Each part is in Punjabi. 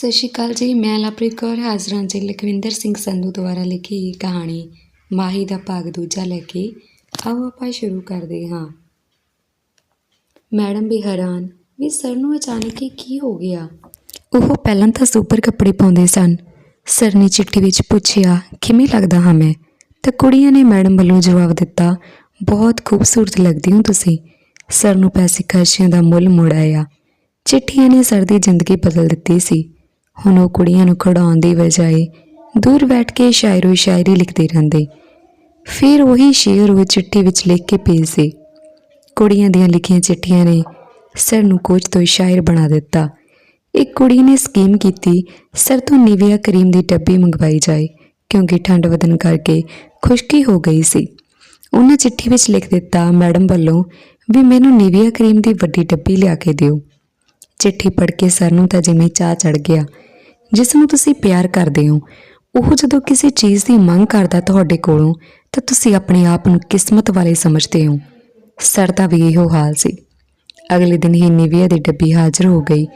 ਸਤਿ ਸ਼੍ਰੀ ਅਕਾਲ ਜੀ, ਮੈਂ ਲਵਪ੍ਰੀਤ ਕੌਰ, ਹਾਜ਼ਰ ਹਾਂ ਜੀ ਲਖਵਿੰਦਰ ਸਿੰਘ ਸੰਧੂ ਦੁਆਰਾ ਲਿਖੀ ਕਹਾਣੀ, ਮਾਹੀ ਦਾ ਭਾਗ ਦੂਜਾ ਲੈ ਕੇ ਆਓ ਆਪਾਂ ਸ਼ੁਰੂ ਕਰਦੇ ਹਾਂ। ਮੈਡਮ ਵੀ ਹੈਰਾਨ ਵੀ ਸਰ ਨੂੰ ਅਚਾਨਕ ਹੀ ਕੀ ਹੋ ਗਿਆ? ਉਹ ਪਹਿਲਾਂ ਤਾਂ ਸੁਪਰ ਕੱਪੜੇ ਪਾਉਂਦੇ ਸਨ। ਸਰ ਨੇ ਚਿੱਠੀ ਵਿੱਚ ਪੁੱਛਿਆ, ਕਿਵੇਂ ਲੱਗਦਾ ਹਾਂ ਮੈਂ? ਤਾਂ ਕੁੜੀਆਂ ਨੇ ਮੈਡਮ ਵੱਲੋਂ ਜਵਾਬ ਦਿੱਤਾ, ਬਹੁਤ ਖੂਬਸੂਰਤ ਲੱਗਦੀ ਹੋ ਤੁਸੀਂ। ਸਰ ਨੂੰ ਪੈਸੇ ਖਰਚਿਆਂ ਦਾ ਮੁੱਲ ਮੁੜ ਆਇਆ। ਚਿੱਠੀਆਂ ਨੇ ਸਰ ਦੀ ਜ਼ਿੰਦਗੀ ਬਦਲ ਦਿੱਤੀ ਸੀ। ਹੁਣ ਉਹ ਕੁੜੀਆਂ ਨੂੰ ਖੜਾਉਣ ਦੀ ਬਜਾਏ ਦੂਰ ਬੈਠ ਕੇ ਸ਼ਾਇਰੋ ਸ਼ਾਇਰੀ ਲਿਖਦੇ ਰਹਿੰਦੇ। ਫਿਰ ਉਹੀ ਸ਼ੇਰ ਉਹ ਚਿੱਠੀ ਵਿੱਚ ਲਿਖ ਕੇ ਭੇਜਦੇ। ਕੁੜੀਆਂ ਦੀਆਂ ਲਿਖੀਆਂ ਚਿੱਠੀਆਂ ਨੇ ਸਰ ਨੂੰ ਕੋਚ ਤੋਂ ਸ਼ਾਇਰ ਬਣਾ ਦਿੱਤਾ। ਇੱਕ ਕੁੜੀ ਨੇ ਸਕੀਮ ਕੀਤੀ, ਸਰ ਤੋਂ ਨੀਵੀਆ ਕਰੀਮ ਦੀ ਡੱਬੀ ਮੰਗਵਾਈ ਜਾਏ, ਕਿਉਂਕਿ ਠੰਡ ਵਧਣ ਕਰਕੇ ਖੁਸ਼ਕੀ ਹੋ ਗਈ ਸੀ। ਉਹਨਾਂ ਚਿੱਠੀ ਵਿੱਚ ਲਿਖ ਦਿੱਤਾ, ਮੈਡਮ ਵੱਲੋਂ ਵੀ ਮੈਨੂੰ ਨੀਵੀਆ ਕਰੀਮ ਦੀ ਵੱਡੀ ਡੱਬੀ ਲਿਆ ਕੇ ਦਿਓ। ਚਿੱਠੀ ਪੜ੍ਹ ਕੇ ਸਰ ਨੂੰ ਤਾਂ ਜਿਵੇਂ ਚਾਹ ਚੜ ਗਿਆ। ਜਿਸ ਨੂੰ ਤੁਸੀਂ ਪਿਆਰ ਕਰਦੇ ਹੋ, ਉਹ ਜਦੋਂ ਕਿਸੇ ਚੀਜ਼ ਦੀ ਮੰਗ ਕਰਦਾ ਤੁਹਾਡੇ ਕੋਲੋਂ, ਤਾਂ ਤੁਸੀਂ ਆਪਣੇ ਆਪ ਨੂੰ ਕਿਸਮਤ ਵਾਲੇ ਸਮਝਦੇ ਹੋ। ਸਰ ਦਾ ਵੀ ਇਹੋ ਹਾਲ ਸੀ। ਅਗਲੇ ਦਿਨ ਹੀ ਨਿਵੀਆ ਦੀ ਡੱਬੀ ਹਾਜ਼ਰ ਹੋ ਗਈ।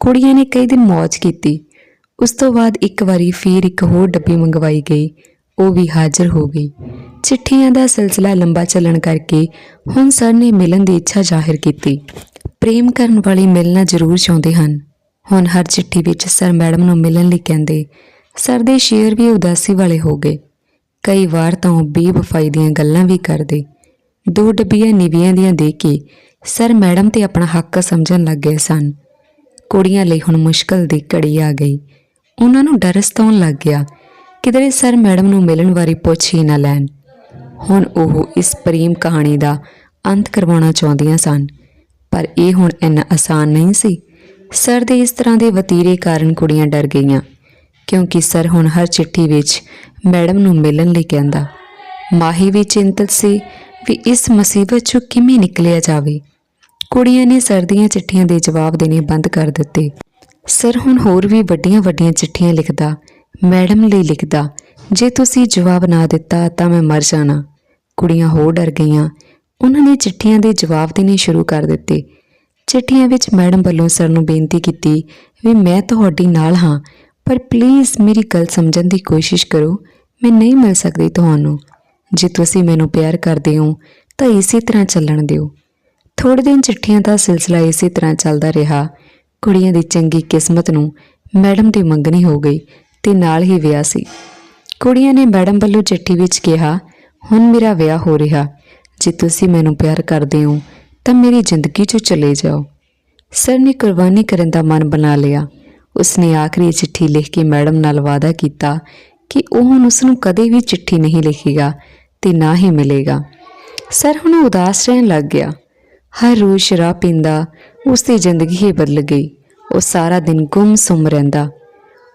ਕੁੜੀਆਂ ਨੇ ਕਈ ਦਿਨ ਮौज ਕੀਤੀ। ਉਸ ਤੋਂ ਬਾਅਦ ਇੱਕ ਵਾਰੀ ਫਿਰ ਇੱਕ ਹੋਰ ਡੱਬੀ ਮੰਗਵਾਈ ਗਈ। ਉਹ ਵੀ ਹਾਜ਼ਰ ਹੋ ਗਈ। ਚਿੱਠੀਆਂ ਦਾ ਸਿਲਸਿਲਾ ਲੰਬਾ ਚੱਲਣ ਕਰਕੇ ਹੁਣ ਸਰ ਨੇ ਮਿਲਣ ਦੀ ਇੱਛਾ ਜ਼ਾਹਿਰ ਕੀਤੀ। ਪ੍ਰੇਮ ਕਰਨ ਵਾਲੇ ਮਿਲਣਾ ਜ਼ਰੂਰ ਚਾਹੁੰਦੇ ਹਨ। ਹੁਣ ਹਰ ਚਿੱਠੀ ਵਿੱਚ ਸਰ ਮੈਡਮ ਨੂੰ ਮਿਲਣ ਲਈ ਕਹਿੰਦੇ, ਸਰ ਦੇ ਸ਼ੇਰ ਵੀ ਉਦਾਸੀ ਵਾਲੇ ਹੋ ਗਏ। ਕਈ ਵਾਰ ਤਾਂ ਉਹ ਬੇਵਫਾਈ ਦੀਆਂ ਗੱਲਾਂ ਵੀ ਕਰਦੇ। ਦੋ ਡੱਬੀਆਂ ਨਿਵੀਆਂ ਦੀਆਂ ਦੇ ਕੇ ਸਰ ਮੈਡਮ ਤੇ ਆਪਣਾ ਹੱਕ ਸਮਝਣ ਲੱਗ ਗਏ ਸਨ। ਕੁੜੀਆਂ ਲਈ ਹੁਣ ਮੁਸ਼ਕਲ ਦੀ ਘੜੀ ਆ ਗਈ। ਉਹਨਾਂ ਨੂੰ ਡਰ ਸਤਾਉਣ ਲੱਗ ਗਿਆ। ਕਿਧਰੇ ਸਰ ਮੈਡਮ ਨੂੰ ਮਿਲਣ ਬਾਰੇ ਪੁੱਛ ਹੀ ਨਾ ਲੈਣ। ਹੁਣ ਉਹ ਇਸ ਪ੍ਰੇਮ ਕਹਾਣੀ ਦਾ ਅੰਤ ਕਰਵਾਉਣਾ ਚਾਹੁੰਦੀਆਂ ਸਨ। ਪਰ ਇਹ ਹੁਣ ਇੰਨਾ ਆਸਾਨ ਨਹੀਂ ਸੀ। ਸਰ ਦੇ ਇਸ ਤਰ੍ਹਾਂ ਦੇ ਵਤੀਰੇ ਕਾਰਨ ਕੁੜੀਆਂ ਡਰ ਗਈਆਂ, ਕਿਉਂਕਿ ਸਰ ਹੁਣ ਹਰ ਚਿੱਠੀ ਵਿੱਚ ਮੈਡਮ ਨੂੰ ਮਿਲਣ ਲਈ ਕਹਿੰਦਾ, ਮਾਹੀ ਵੀ ਚਿੰਤਤ ਸੀ ਵੀ ਇਸ ਮੁਸੀਬਤ ਚੋਂ ਕਿਵੇਂ ਨਿਕਲਿਆ ਜਾਵੇ? ਕੁੜੀਆਂ ਨੇ ਸਰ ਦੀਆਂ ਚਿੱਠੀਆਂ ਦੇ ਜਵਾਬ ਦੇਣੇ ਬੰਦ ਕਰ ਦਿੱਤੇ। ਸਰ ਹੁਣ ਹੋਰ ਵੀ ਵੱਡੀਆਂ ਵੱਡੀਆਂ ਚਿੱਠੀਆਂ ਲਿਖਦਾ, ਮੈਡਮ ਲਈ ਲਿਖਦਾ, ਜੇ ਤੁਸੀਂ ਜਵਾਬ ਨਾ ਦਿੱਤਾ ਤਾਂ ਮੈਂ ਮਰ ਜਾਣਾ। ਕੁੜੀਆਂ ਹੋਰ ਡਰ ਗਈਆਂ। ਉਹਨਾਂ ਨੇ ਚਿੱਠੀਆਂ ਦੇ ਜਵਾਬ ਦੇਣੇ ਸ਼ੁਰੂ ਕਰ ਦਿੱਤੇ। ਚਿੱਠੀਆਂ ਵਿੱਚ ਮੈਡਮ ਵੱਲੋਂ ਸਰ ਨੂੰ ਬੇਨਤੀ ਕੀਤੀ ਵੀ ਮੈਂ ਤੁਹਾਡੀ ਨਾਲ ਹਾਂ, ਪਰ ਪਲੀਜ਼ ਮੇਰੀ ਗੱਲ ਸਮਝਣ ਦੀ ਕੋਸ਼ਿਸ਼ ਕਰੋ, ਮੈਂ ਨਹੀਂ ਮਿਲ ਸਕਦੀ ਤੁਹਾਨੂੰ। ਜੇ ਤੁਸੀਂ ਮੈਨੂੰ ਪਿਆਰ ਕਰਦੇ ਹੋ, ਤਾਂ ਇਸੇ ਤਰ੍ਹਾਂ ਚੱਲਣ ਦਿਓ। ਥੋੜੇ ਦਿਨ ਚਿੱਠੀਆਂ ਦਾ ਸਿਲਸਿਲਾ ਇਸੇ ਤਰ੍ਹਾਂ ਚੱਲਦਾ ਰਿਹਾ। ਕੁੜੀਆਂ ਦੀ ਚੰਗੀ ਕਿਸਮਤ ਨੂੰ ਮੈਡਮ ਦੀ ਮੰਗਣੀ ਹੋ ਗਈ ਤੇ ਨਾਲ ਹੀ ਵਿਆਹ ਸੀ। ਕੁੜੀਆਂ ਨੇ ਮੈਡਮ ਵੱਲੋਂ ਚਿੱਠੀ ਵਿੱਚ ਕਿਹਾ, ਹੁਣ ਮੇਰਾ ਵਿਆਹ ਹੋ ਰਿਹਾ। ਜੇ ਤੁਸੀਂ ਮੈਨੂੰ ਪਿਆਰ ਕਰਦੇ ਹੋ ਤਾਂ ਮੇਰੀ ਜ਼ਿੰਦਗੀ 'ਚੋਂ ਚਲੇ ਜਾਓ। ਸਰ ਨੇ ਕੁਰਬਾਨੀ ਕਰਨ ਦਾ ਮਨ ਬਣਾ ਲਿਆ। ਉਸਨੇ ਆਖਰੀ ਚਿੱਠੀ ਲਿਖ ਕੇ ਮੈਡਮ ਨਾਲ ਵਾਅਦਾ ਕੀਤਾ ਕਿ ਉਹ ਹੁਣ ਉਸ ਨੂੰ ਕਦੇ ਵੀ ਚਿੱਠੀ ਨਹੀਂ ਲਿਖੇਗਾ ਤੇ ਨਾ ਹੀ ਮਿਲੇਗਾ। ਸਰ ਹੁਣ ਉਦਾਸ ਰਹਿਣ ਲੱਗ ਗਿਆ। ਹਰ ਰੋਜ਼ ਸ਼ਰਾਬ ਪੀਂਦਾ ਉਸ ਦੀ ਜ਼ਿੰਦਗੀ ਹੀ ਬਦਲ ਗਈ। ਉਹ ਸਾਰਾ ਦਿਨ ਗੁੰਮ-ਸੁੰਮ ਰਹਿੰਦਾ।